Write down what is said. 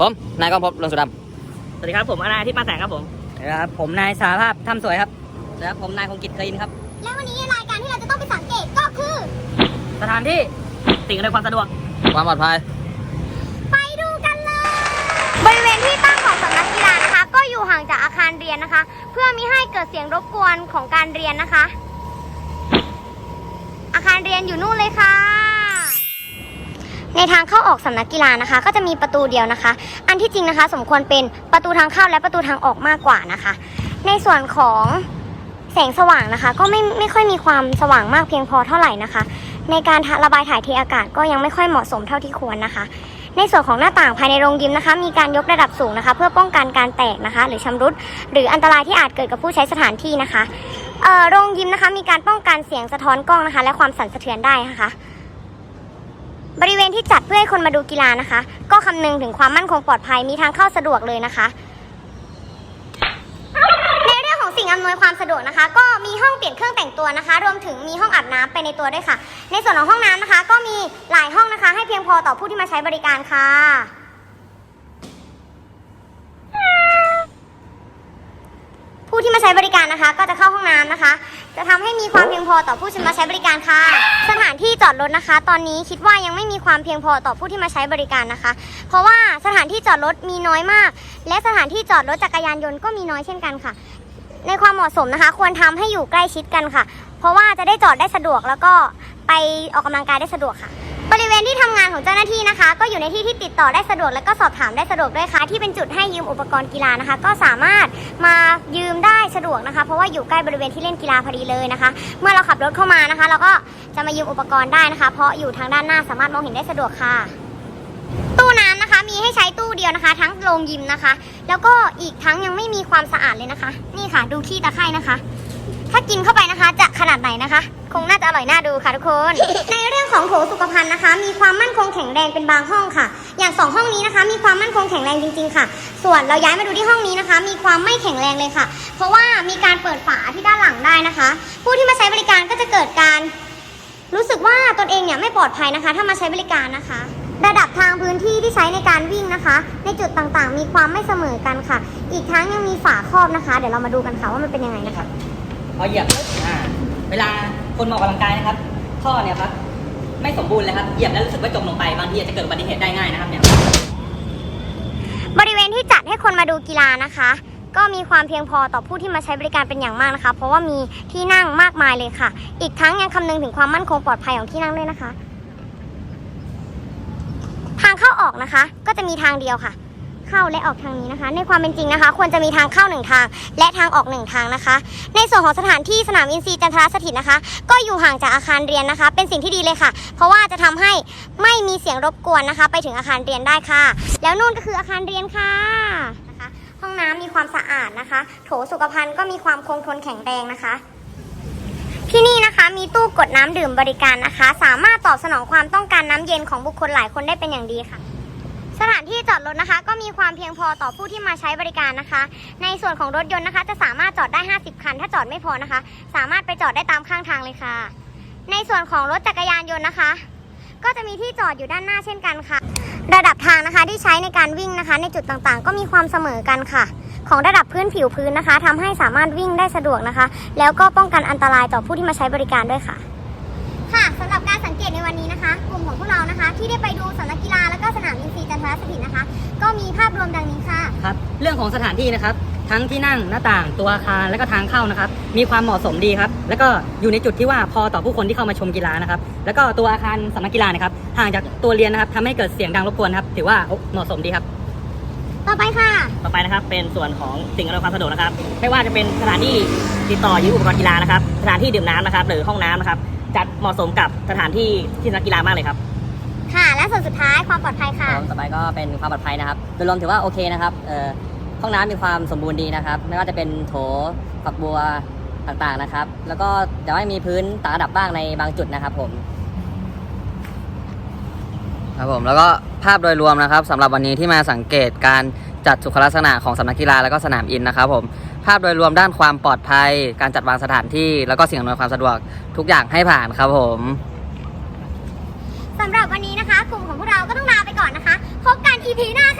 ผมนายกองพบเรืองสุดำสวัสดีครับผมอนายที่ป้าแสงครับผมครับผมนายสาภาพทำสวยครับแล้วผมนายคงกิจเคยอินครับ และวันนี้รายการที่เราจะต้องไปสังเกตก็คือ สถานที่สิ่งอำนวยความสะดวก ความปลอดภัย ไปดูกันเลย บริเวณที่ตั้งของสำนักกีฬานะคะ ก็อยู่ห่างจากอาคารเรียนนะคะ เพื่อมิให้เกิดเสียงรบกวนของการเรียนนะคะ อาคารเรียนอยู่นู่นเลยค่ะ ในทางเข้าออกสำนักกีฬานะคะ ก็จะมีประตูเดียวนะคะ อันที่จริงนะคะ สมควรเป็นประตูทางเข้าและประตูทางออกมากกว่านะคะ ในส่วนของแสงสว่างนะคะ ก็ไม่ไม่ค่อยมีความสว่างมากเพียงพอเท่าไหร่นะคะ ในการระบายถ่ายเทอากาศก็ยังไม่ค่อยเหมาะสมเท่าที่ควรนะคะ ในส่วนของหน้าต่างภายในโรงยิมนะคะ มีการยกระดับสูงนะคะ เพื่อป้องกันการแตกนะคะ หรือชำรุด หรืออันตรายที่อาจเกิดกับผู้ใช้สถานที่นะคะเออโรงยิมนะคะ มีการป้องกันเสียงสะท้อนกล้องนะคะ และความสั่นสะเทือนได้นะคะ บริเวณที่จัดเพื่อให้คนมาดูกีฬานะคะ ก็คำนึงถึงความมั่นคงปลอดภัยมีทางเข้าสะดวกเลยนะคะ ในเรื่องของสิ่งอำนวยความสะดวกนะคะ ก็มีห้องเปลี่ยนเครื่องแต่งตัวนะคะ รวมถึงมีห้องอาบน้ำไปในตัวด้วยค่ะ ในส่วนของห้องน้ำนะคะ ก็มีหลายห้องนะคะ ให้เพียงพอต่อผู้ที่มาใช้บริการค่ะ ผู้ ที่มาใช้บริการนะคะ ก็จะเข้าห้องน้ำนะคะ จะทำให้มีความเพียงพอต่อผู้ที่มาใช้บริการค่ะ สถานที่จอดรถนะคะ ตอนนี้คิดว่ายังไม่มีความเพียงพอต่อผู้ที่มาใช้บริการนะคะ เพราะว่าสถานที่จอดรถมีน้อยมาก และสถานที่จอดรถจักรยานยนต์ก็มีน้อยเช่นกันค่ะ ในความเหมาะสมนะคะ ควรทำให้อยู่ใกล้ชิดกันค่ะ เพราะว่าจะได้จอดได้สะดวกแล้วก็ไปออกกำลังกายได้สะดวกค่ะ บริเวณที่ทำงานของเจ้าหน้าที่นะคะ ก็อยู่ในที่ที่ติดต่อได้สะดวกและก็สอบถามได้สะดวกด้วยค่ะ ที่เป็นจุดให้ยืมอุปกรณ์กีฬานะคะ ก็สามารถมายืมได้สะดวกนะคะ เพราะว่าอยู่ใกล้บริเวณที่เล่นกีฬาพอดีเลยนะคะ เมื่อเราขับรถเข้ามานะคะ เราก็จะมายืมอุปกรณ์ได้นะคะ เพราะอยู่ทางด้านหน้าสามารถมองเห็นได้สะดวกค่ะ ตู้น้ำนะคะ มีให้ใช้ตู้เดียวนะคะ ทั้งโรงยิมนะคะ แล้วก็อีกทั้งยังไม่มีความสะอาดเลยนะคะ นี่ค่ะ ดูขี้ตะไคร่นะคะ ถ้ากินเข้าไปนะคะ จะขนาดไหนนะคะ คงน่าจะอร่อยน่าดูค่ะทุกคน ในเรื่องของโถสุขภัณฑ์นะคะ มีความมั่นคงแข็งแรงเป็นบางห้องค่ะ อย่างสองห้องนี้นะคะ มีความมั่นคงแข็งแรงจริง ๆ ค่ะ ส่วนเราย้ายมาดูที่ห้องนี้นะคะ มีความไม่แข็งแรงเลยค่ะ เพราะว่ามีการเปิดฝาที่ด้านหลังได้นะคะ ผู้ที่มาใช้บริการก็จะเกิดการรู้สึกว่าตนเองเนี่ยไม่ปลอดภัยนะคะ ถ้ามาใช้บริการนะคะ ระดับทางพื้นที่ที่ใช้ในการวิ่งนะคะ ในจุดต่างๆ มีความไม่เสมอกันค่ะ อีกทั้งยังมีฝาครอบนะคะ เดี๋ยวเรามาดูกันค่ะว่ามันเป็นยังไงนะคะพอเหยียบปุ๊บอ่าเวลา คนมาออกกำลังกายนะครับท่อเนี่ยครับ ไม่สมบูรณ์เลยครับ เหยียบแล้วรู้สึกว่าจมลงไป บางทีอาจจะเกิดอุบัติเหตุได้ง่ายนะครับเนี่ย บริเวณที่จัดให้คนมาดูกีฬานะคะ ก็มีความเพียงพอต่อผู้ที่มาใช้บริการเป็นอย่างมากนะคะ เพราะว่ามีที่นั่งมากมายเลยค่ะ อีกทั้งยังคำนึงถึงความมั่นคงปลอดภัยของที่นั่งด้วยนะคะ ทางเข้าออกนะคะ ก็จะมีทางเดียวค่ะ เข้าและออกทางนี้นะคะ ในความเป็นจริงนะคะ ควรจะมีทางเข้าหนึ่งทาง และทางออกหนึ่งทางนะคะ ในส่วนของสถานที่สนามอินทรีย์จันทรสถิตนะคะ ก็อยู่ห่างจากอาคารเรียนนะคะ เป็นสิ่งที่ดีเลยค่ะ เพราะว่าจะทำให้ไม่มีเสียงรบกวนนะคะ ไปถึงอาคารเรียนได้ค่ะ แล้วนู่นก็คืออาคารเรียนค่ะนะคะ ห้องน้ำมีความสะอาดนะคะ โถสุขภัณฑ์ก็มีความคงทนแข็งแรงนะคะที่นี่นะคะมีตู้กดน้ำดื่มบริการนะคะ สามารถตอบสนองความต้องการน้ำเย็นของบุคคลหลายคนได้เป็นอย่างดีค่ะ สถานที่จอดรถนะคะ ก็มีความเพียงพอต่อผู้ที่มาใช้บริการนะคะ ในส่วนของรถยนต์นะคะ จะสามารถจอดได้ 50 คัน ถ้าจอดไม่พอนะคะ สามารถไปจอดได้ตามข้างทางเลยค่ะ ในส่วนของรถจักรยานยนต์นะคะ ก็จะมีที่จอดอยู่ด้านหน้าเช่นกันค่ะ ระดับทางนะคะที่ใช้ในการวิ่งนะคะ ในจุดต่างๆ ก็มีความเสมอกันค่ะ ของระดับพื้นผิวพื้นนะคะทำให้สามารถวิ่งได้สะดวกนะคะ แล้วก็ป้องกันอันตรายต่อผู้ที่มาใช้บริการด้วยค่ะ ค่ะสำหรับการสังเกตในวันนี้นะคะ กลุ่มของพวกเรานะคะ ที่ได้ไปดูสำนัก รีย์จันทรสถิตนะคะ ก็มีภาพรวมดังนี้ค่ะ ครับ เรื่องของสถานที่นะครับ ทั้งที่นั่งหน้าต่างตัวอาคารและก็ทางเข้านะครับ มีความเหมาะสมดีครับ แล้วก็อยู่ในจุดที่ว่าพอต่อผู้คนที่เข้ามาชมกีฬานะครับ แล้วก็ตัวอาคารสำนักกีฬานะครับ ห่างจากตัวเรียนนะครับทำให้เกิดเสียงดังรบกวนครับ ถือว่าเหมาะสมดีครับ ต่อไปค่ะ ต่อไปนะครับ เป็นส่วนของสิ่งอำนวยความสะดวกนะครับ ไม่ว่าจะเป็นสถานที่ติดต่อยืมอุปกรณ์กีฬานะครับ สถานที่ดื่มน้ำนะครับ หรือห้องน้ำนะครับ จัดเหมาะสมกับสถานที่ที่นักกีฬามากเลยครับค่ะและ ส่วนสุดท้ายความปลอดภัยค่ะต่อไปก็เป็นความปลอดภัยนะครับโดยรวมถือว่าโอเคนะครับเอ่อห้องน้ำมีความสมบูรณ์ดีนะครับ ไม่ว่าจะเป็นโถฝักบัวต่างๆนะครับ แล้วก็จะให้มีพื้นต่างระดับบ้างในบางจุดนะครับผม ครับผมแล้วก็ภาพโดยรวมนะครับสำหรับวันนี้ที่มาสังเกตการจัดสุขลักษณะของสำนักกีฬาแล้วก็สนามอินนะครับผมภาพโดยรวมด้านความปลอดภัย การจัดวางสถานที่ แล้วก็สิ่งอำนวยความสะดวกทุกอย่างให้ผ่านครับผมสำหรับวันนี้ EP หน้าค่ะ